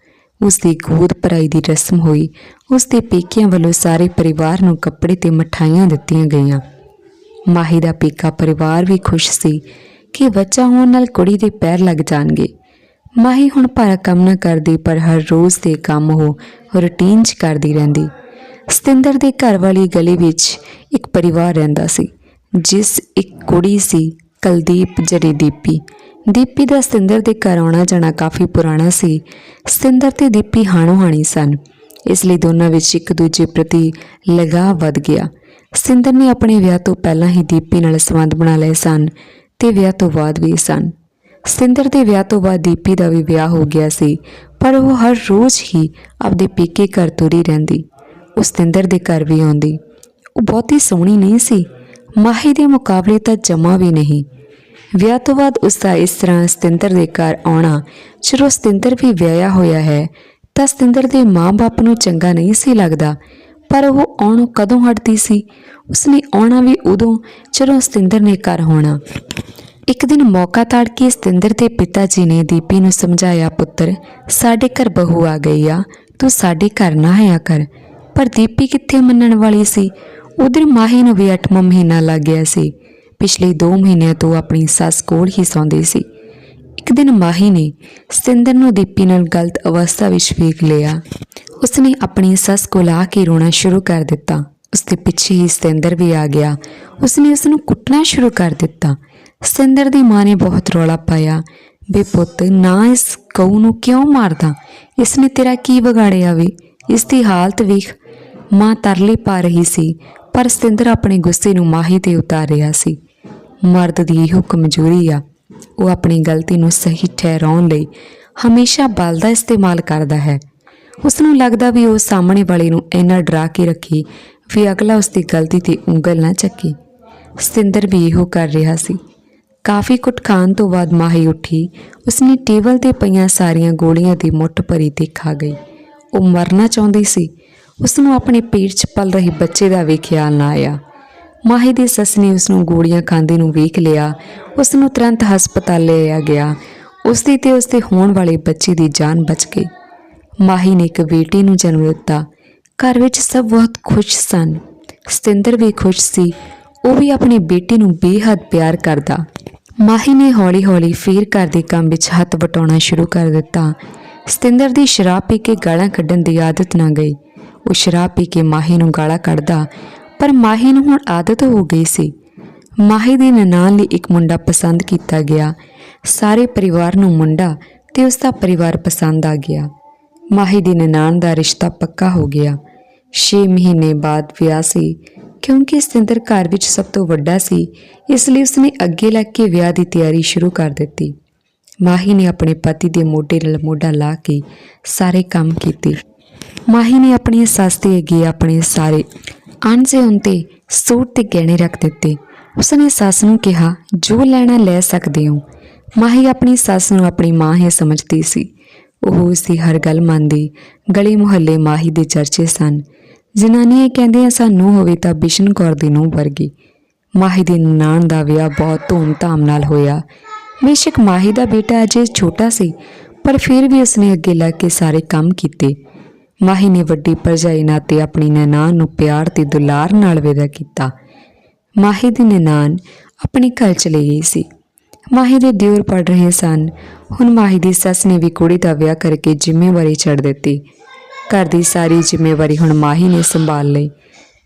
ਉਸ ਦੀ ਗੋਦ ਭਰਾਈ ਦੀ ਰਸਮ ਹੋਈ। ਉਸ ਦੇ ਪੇਕਿਆਂ ਵੱਲੋਂ ਸਾਰੇ ਪਰਿਵਾਰ ਨੂੰ ਕੱਪੜੇ ਤੇ ਮਠਾਈਆਂ ਦਿੱਤੀਆਂ ਗਈਆਂ। ਮਾਹੀ ਦਾ ਪੇਕਾ ਪਰਿਵਾਰ ਵੀ ਖੁਸ਼ ਸੀ। ਕਿ ਬੱਚਾ ਹੋਣ ਨਾਲ ਕੁੜੀ ਦੇ ਪੈਰ ਲੱਗ ਜਾਣਗੇ। ਮਾਹੀ ਹੁਣ ਭਾਰਾ ਕੰਮ ਨਾ ਕਰਦੀ, ਪਰ ਹਰ ਰੋਜ਼ ਦੇ ਕੰਮ ਉਹ ਰੁਟੀਨ 'ਚ ਕਰਦੀ ਰਹਿੰਦੀ। ਸਤਿੰਦਰ ਦੇ ਘਰ ਵਾਲੀ ਗਲੀ ਵਿੱਚ ਇੱਕ ਪਰਿਵਾਰ ਰਹਿੰਦਾ ਸੀ, ਜਿਸ ਇੱਕ ਕੁੜੀ ਸੀ ਕੁਲਦੀਪ ਜਰੀ ਦੀਪੀ। ਦੀਪੀ ਦਾ ਸਤਿੰਦਰ ਦੇ ਘਰ ਆਉਣਾ ਜਾਣਾ ਕਾਫੀ ਪੁਰਾਣਾ ਸੀ। ਸਤਿੰਦਰ ਤੇ ਦੀਪੀ ਹਾਣੋ ਹਾਣੀ ਸਨ। ਇਸ ਲਈ ਦੋਨਾਂ ਵਿੱਚ ਇੱਕ ਦੂਜੇ ਪ੍ਰਤੀ ਲਗਾਅ ਵੱਧ ਗਿਆ। ਸਤਿੰਦਰ ਨੇ ਆਪਣੇ ਵਿਆਹ ਤੋਂ ਪਹਿਲਾਂ ਹੀ ਦੀਪੀ ਨਾਲ ਸੰਬੰਧ ਬਣਾ ਲਏ ਸਨ। ਤੇ ਵਿਆਹ ਤੋਂ ਬਾਅਦ ਵੀ ਸਨ। ਸਤਿੰਦਰ ਦੇ ਵਿਆਹ ਤੋਂ ਬਾਅਦ ਦੀਪੀ ਦਾ ਵੀ ਵਿਆਹ ਹੋ ਗਿਆ ਸੀ, ਪਰ ਉਹ ਹਰ ਰੋਜ਼ ਹੀ ਆਪਦੇ ਪੇਕੇ ਘਰ ਤੁਰੀ ਰਹਿੰਦੀ। ਉਹ ਸਤਿੰਦਰ ਦੇ ਘਰ ਵੀ ਆਉਂਦੀ। ਉਹ ਬਹੁਤੀ ਸੋਹਣੀ ਨਹੀਂ ਸੀ। ਮਾਹੀ ਦੇ ਮੁਕਾਬਲੇ ਤਾਂ ਜਮਾ ਵੀ ਨਹੀਂ। ਵਿਆਹ ਤੋਂ ਬਾਅਦ ਉਸ ਦਾ ਇਸ ਤਰ੍ਹਾਂ ਸਤਿੰਦਰ ਦੇ ਘਰ ਆਉਣਾ, ਜਦੋਂ ਸਤਿੰਦਰ ਵੀ ਵਿਆਹਿਆ ਹੋਇਆ ਹੈ, ਤਾਂ ਸਤਿੰਦਰ ਦੇ ਮਾਂ-ਬਾਪ ਨੂੰ ਚੰਗਾ ਨਹੀਂ ਸੀ ਲੱਗਦਾ। ਪਰ ਉਹ ਆਉਣੋਂ ਕਦੋਂ ਹਟਦੀ ਸੀ? ਉਸਨੇ ਆਉਣਾ ਵੀ ਉਦੋਂ, ਜਦੋਂ ਸਤਿੰਦਰ ਨੇ ਘਰ ਹੋਣਾ ਇੱਕ ਦਿਨ ਮੌਕਾ ਤਾੜ ਕੇ ਸਤਿੰਦਰ ਦੇ ਪਿਤਾ ਜੀ ਨੇ ਦੀਪੀ ਨੂੰ ਸਮਝਾਇਆ, ਪੁੱਤਰ, ਸਾਡੇ ਘਰ ਬਹੂ ਆ ਗਈ ਆ। ਤੂੰ ਸਾਡੇ ਘਰ ਨਾ ਆਇਆ ਕਰ। ਪਰ ਦੀਪੀ ਕਿੱਥੇ ਮੰਨਣ ਵਾਲੀ ਸੀ? ਉਧਰ ਮਾਹੀ ਨੂੰ ਵੀ 8ਵਾਂ ਮਹੀਨਾ ਲੱਗ ਗਿਆ ਸੀ। ਪਿਛਲੇ 2 ਮਹੀਨਿਆਂ ਤੋਂ ਆਪਣੀ ਸੱਸ ਕੋਲ ਹੀ ਸੌਂਦੀ ਸੀ। ਇੱਕ ਦਿਨ ਮਾਹੀ ਨੇ ਸਤਿੰਦਰ ਨੂੰ ਦੀਪੀ ਨਾਲ ਗਲਤ ਅਵਸਥਾ ਵਿੱਚ ਵੇਖ ਲਿਆ। ਉਸਨੇ ਆਪਣੀ ਸੱਸ ਕੋਲ ਆ ਕੇ ਰੋਣਾ ਸ਼ੁਰੂ ਕਰ ਦਿੱਤਾ। ਉਸਦੇ ਪਿੱਛੇ ਹੀ ਸਤਿੰਦਰ ਵੀ ਆ ਗਿਆ। ਉਸਨੇ ਉਸ ਨੂੰ ਕੁੱਟਣਾ ਸ਼ੁਰੂ ਕਰ ਦਿੱਤਾ। ਸਤਿੰਦਰ ਦੀ ਮਾਂ ਨੇ ਬਹੁਤ ਰੌਲਾ ਪਾਇਆ। ਬੇ ਪੁੱਤ, ਨਾ ਇਸ ਗਊ ਨੂੰ ਕਿਉਂ ਮਾਰਦਾ? ਇਸਨੇ ਤੇਰਾ ਕੀ ਵਿਗਾੜਿਆ ਵੀ? ਇਸ ਦੀ ਹਾਲਤ ਵੇਖ, ਮਾਂ ਤਰਲੇ ਪਾ ਰਹੀ ਸੀ, ਪਰ ਸਤਿੰਦਰ ਆਪਣੇ ਗੁੱਸੇ ਨੂੰ ਮਾਹੀ ਤੇ ਉਤਾਰ ਰਿਹਾ ਸੀ। ਮਰਦ ਦੀ ਇਹੋ ਕਮਜ਼ੋਰੀ ਆ। ਉਹ ਆਪਣੀ ਗਲਤੀ ਨੂੰ ਸਹੀ ਠਹਿਰਾਉਣ ਲਈ ਹਮੇਸ਼ਾ ਬਲ ਦਾ ਇਸਤੇਮਾਲ ਕਰਦਾ ਹੈ। ਉਸ ਨੂੰ ਲੱਗਦਾ ਵੀ ਉਹ ਸਾਹਮਣੇ ਵਾਲੇ ਨੂੰ ਇੰਨਾ ਡਰਾ ਕੇ ਰੱਖੀ ਵੀ ਅਗਲਾ ਉਸ ਦੀ ਗਲਤੀ ਤੇ ਉਂਗਲ ਨਾ ਚੱਕੇ। ਸਤਿੰਦਰ ਵੀ ਇਹੋ ਕਰ ਰਿਹਾ ਸੀ। ਕਾਫੀ ਕੁੱਟ ਖਾਣ ਤੋਂ ਬਾਅਦ ਮਾਹੀ ਉੱਠੀ। ਉਸਨੇ ਟੇਬਲ ਤੇ ਪਈਆਂ ਸਾਰੀਆਂ ਗੋਲੀਆਂ ਦੀ ਮੁੱਠ ਭਰੀ ਦੇਖਾ ਗਈ। ਉਹ ਮਰਨਾ ਚਾਹੁੰਦੀ ਸੀ। ਉਸ ਨੂੰ ਆਪਣੇ ਪੇਟ 'ਚ ਪਲ ਰਹੇ ਬੱਚੇ ਦਾ ਵੀ ਖਿਆਲ ਨਾ ਆਇਆ। ਮਾਹੀ ਦੀ ਸੱਸ ਨੇ ਉਸ ਨੂੰ ਗੋਲੀਆਂ ਖਾਂਦੇ ਨੂੰ ਵੇਖ ਲਿਆ। ਉਸ ਨੂੰ ਤੁਰੰਤ ਹਸਪਤਾਲ ਲੈ ਆਇਆ ਗਿਆ। ਉਸ ਦੀ ਤੇ ਉਸ ਦੇ ਹੋਣ ਵਾਲੇ ਬੱਚੇ ਦੀ ਜਾਨ ਬਚ ਗਈ। ਮਾਹੀ ਨੇ ਇੱਕ ਬੇਟੀ ਨੂੰ ਜਨਮ ਦਿੱਤਾ। ਘਰ ਵਿੱਚ ਸਭ ਬਹੁਤ ਖੁਸ਼ ਸਨ। ਸਤਿੰਦਰ ਵੀ ਖੁਸ਼ ਸੀ। ਉਹ ਵੀ ਆਪਣੀ ਬੇਟੀ ਨੂੰ ਬੇਹੱਦ ਪਿਆਰ ਕਰਦਾ। ਮਾਹੀ ਨੇ ਹੌਲੀ-ਹੌਲੀ ਫੇਰ ਘਰ ਦੇ ਕੰਮ ਵਿੱਚ ਹੱਥ ਵਟਾਉਣਾ ਸ਼ੁਰੂ ਕਰ ਦਿੱਤਾ। ਸਤਿੰਦਰ ਦੀ ਸ਼ਰਾਬ ਪੀ ਕੇ ਗਾਲਾਂ ਕੱਢਣ ਦੀ ਆਦਤ ਨਾ ਗਈ। ਉਹ ਸ਼ਰਾਬ ਪੀ ਕੇ ਮਾਹੀ ਨੂੰ ਗਾਲਾਂ ਕੱਢਦਾ, ਪਰ ਮਾਹੀ ਨੂੰ ਹੁਣ ਆਦਤ ਹੋ ਗਈ ਸੀ। ਮਾਹੀ ਦੀ ਨਨਾਣ ਲਈ ਇੱਕ ਮੁੰਡਾ ਪਸੰਦ ਕੀਤਾ ਗਿਆ। ਸਾਰੇ ਪਰਿਵਾਰ ਨੂੰ ਮੁੰਡਾ ਤੇ ਉਸ ਦਾ ਪਰਿਵਾਰ ਪਸੰਦ ਆ ਗਿਆ। ਮਾਹੀ ਦੀ ਨਨਾਣ ਦਾ ਰਿਸ਼ਤਾ ਪੱਕਾ ਹੋ ਗਿਆ। 6 ਮਹੀਨੇ ਬਾਅਦ ਵਿਆਹ ਸੀ, ਕਿਉਂਕਿ ਸਤਿੰਦਰ ਘਰ ਵਿੱਚ ਸਭ ਤੋਂ ਵੱਡਾ ਸੀ, ਇਸ ਲਈ ਉਸਨੇ ਅੱਗੇ ਲੱਗ ਕੇ ਵਿਆਹ ਦੀ ਤਿਆਰੀ ਸ਼ੁਰੂ ਕਰ ਦਿੱਤੀ। ਮਾਹੀ ਨੇ ਆਪਣੇ ਪਤੀ ਦੇ ਮੋਢੇ ਨਾਲ ਮੋਢਾ ਲਾ ਕੇ ਸਾਰੇ ਕੰਮ ਕੀਤੇ। ਮਾਹੀ ਨੇ ਆਪਣੀ ਸੱਸ ਦੇ ਅੱਗੇ ਆਪਣੇ ਸਾਰੇ ਅਣਸੇ ਤੇ ਸੂਟ ਤੇ ਗਹਿਣੇ ਰੱਖ ਦਿੱਤੇ। ਉਸਨੇ ਸੱਸ ਨੂੰ ਕਿਹਾ, ਜੋ ਲੈਣਾ ਲੈ ਸਕਦੇ ਹੋ। ਮਾਹੀ ਆਪਣੀ ਸੱਸ ਨੂੰ ਆਪਣੀ ਮਾਂ ਹੀ ਸਮਝਦੀ ਸੀ। ਉਹ ਉਸ ਦੀ ਹਰ ਗੱਲ ਮੰਨਦੀ, ਗਲੀ ਮੁਹੱਲੇ ਮਾਹੀ ਦੇ ਚਰਚੇ ਸਨ। ਜਨਾਨੀਆਂ ਕਹਿੰਦੀਆਂ ਸਾਨੂੰ ਹੋਵੇ ਤਾਂ ਬਿਸ਼ਨ ਕੌਰ ਦੀ ਨੂੰ ਵਰਗੀ। ਮਾਹੀ ਦੀ ਨਨਾਣ ਦਾ ਵਿਆਹ ਬਹੁਤ ਧੂਮ-ਧਾਮ ਨਾਲ ਹੋਇਆ। ਬੇਸ਼ੱਕ ਮਾਹੀ ਦਾ ਬੇਟਾ ਅਜੇ ਛੋਟਾ ਸੀ, ਪਰ ਫਿਰ ਵੀ ਉਸਨੇ ਅੱਗੇ ਲੱਗ ਕੇ ਸਾਰੇ ਕੰਮ ਕੀਤੇ। ਮਾਹੀ ਨੇ ਵੱਡੀ ਭਰਜਾਈ ਨਾਤੇ ਆਪਣੀ ਨਨਾਣ ਨੂੰ ਪਿਆਰ ਤੇ ਦੁਲਾਰ ਨਾਲ ਵਿਦਾ ਕੀਤਾ। ਮਾਹੀ ਦੀ ਨਨਾਣ ਆਪਣੇ ਘਰ ਚਲੀ ਗਈ ਸੀ। ਮਾਹੀ ਦੇ ਦਿਓਰ ਪੜ ਰਹੇ ਸਨ। ਹੁਣ ਮਾਹੀ ਦੀ ਸੱਸ ਨੇ ਵੀ ਕੁੜੀ ਦਾ ਵਿਆਹ ਕਰਕੇ ਜ਼ਿੰਮੇਵਾਰੀ ਛੱਡ ਦਿੱਤੀ। ਘਰ ਦੀ ਸਾਰੀ ਜ਼ਿੰਮੇਵਾਰੀ ਹੁਣ ਮਾਹੀ ਨੇ ਸੰਭਾਲ ਲਈ।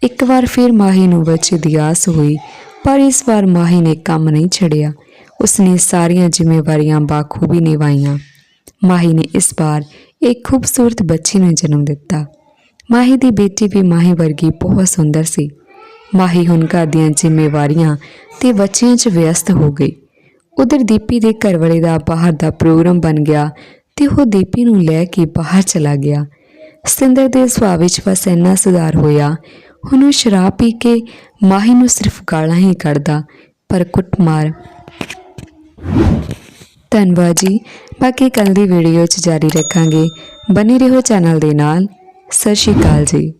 ਇੱਕ ਵਾਰ ਫਿਰ ਮਾਹੀ ਨੂੰ ਬੱਚੇ ਦੀ ਆਸ ਹੋਈ, ਪਰ ਇਸ ਵਾਰ ਮਾਹੀ ਨੇ ਕੰਮ ਨਹੀਂ ਛੱਡਿਆ। ਉਸਨੇ ਸਾਰੀਆਂ ਜ਼ਿੰਮੇਵਾਰੀਆਂ ਬਾਖੂਬੀ ਨਿਭਾਈਆਂ। ਮਾਹੀ ਨੇ ਇਸ ਵਾਰ ਇੱਕ ਖੂਬਸੂਰਤ ਬੱਚੀ ਨੂੰ ਜਨਮ ਦਿੱਤਾ। ਮਾਹੀ ਦੀ ਬੇਟੀ ਵੀ ਮਾਹੀ ਵਰਗੀ ਬਹੁਤ ਸੁੰਦਰ ਸੀ। ਮਾਹੀ ਹੁਣ ਘਰ ਦੀਆਂ ਜ਼ਿੰਮੇਵਾਰੀਆਂ ਤੇ ਬੱਚਿਆਂ 'ਚ ਵਿਅਸਤ ਹੋ ਗਈ। ਉਧਰ ਦੀਪੀ ਦੇ ਘਰਵਾਲੇ ਦਾ ਬਾਹਰ ਦਾ ਪ੍ਰੋਗਰਾਮ ਬਣ ਗਿਆ ਤੇ ਉਹ ਦੀਪੀ ਨੂੰ ਲੈ ਕੇ ਬਾਹਰ ਚਲਾ ਗਿਆ। ਸਤਿੰਦਰ ਦੇ ਸੁਭਾਅ ਵਿੱਚ ਬਸ ਇੰਨਾ ਸੁਧਾਰ ਹੋਇਆ। ਹੁਣ ਉਹ ਸ਼ਰਾਬ ਪੀ ਕੇ ਮਾਹੀ ਨੂੰ ਸਿਰਫ ਗਾਲਾਂ ਹੀ ਕੱਢਦਾ, ਪਰ ਕੁੱਟਮਾਰ। ਧੰਨਵਾਦ ਜੀ, ਬਾਕੀ ਕੱਲ ਦੀ ਵੀਡੀਓ 'ਚ ਜਾਰੀ ਰੱਖਾਂਗੇ। ਬਨੇ ਰਹੋ ਚੈਨਲ ਦੇ ਨਾਲ। ਸਤਿ ਸ਼੍ਰੀ ਅਕਾਲ ਜੀ।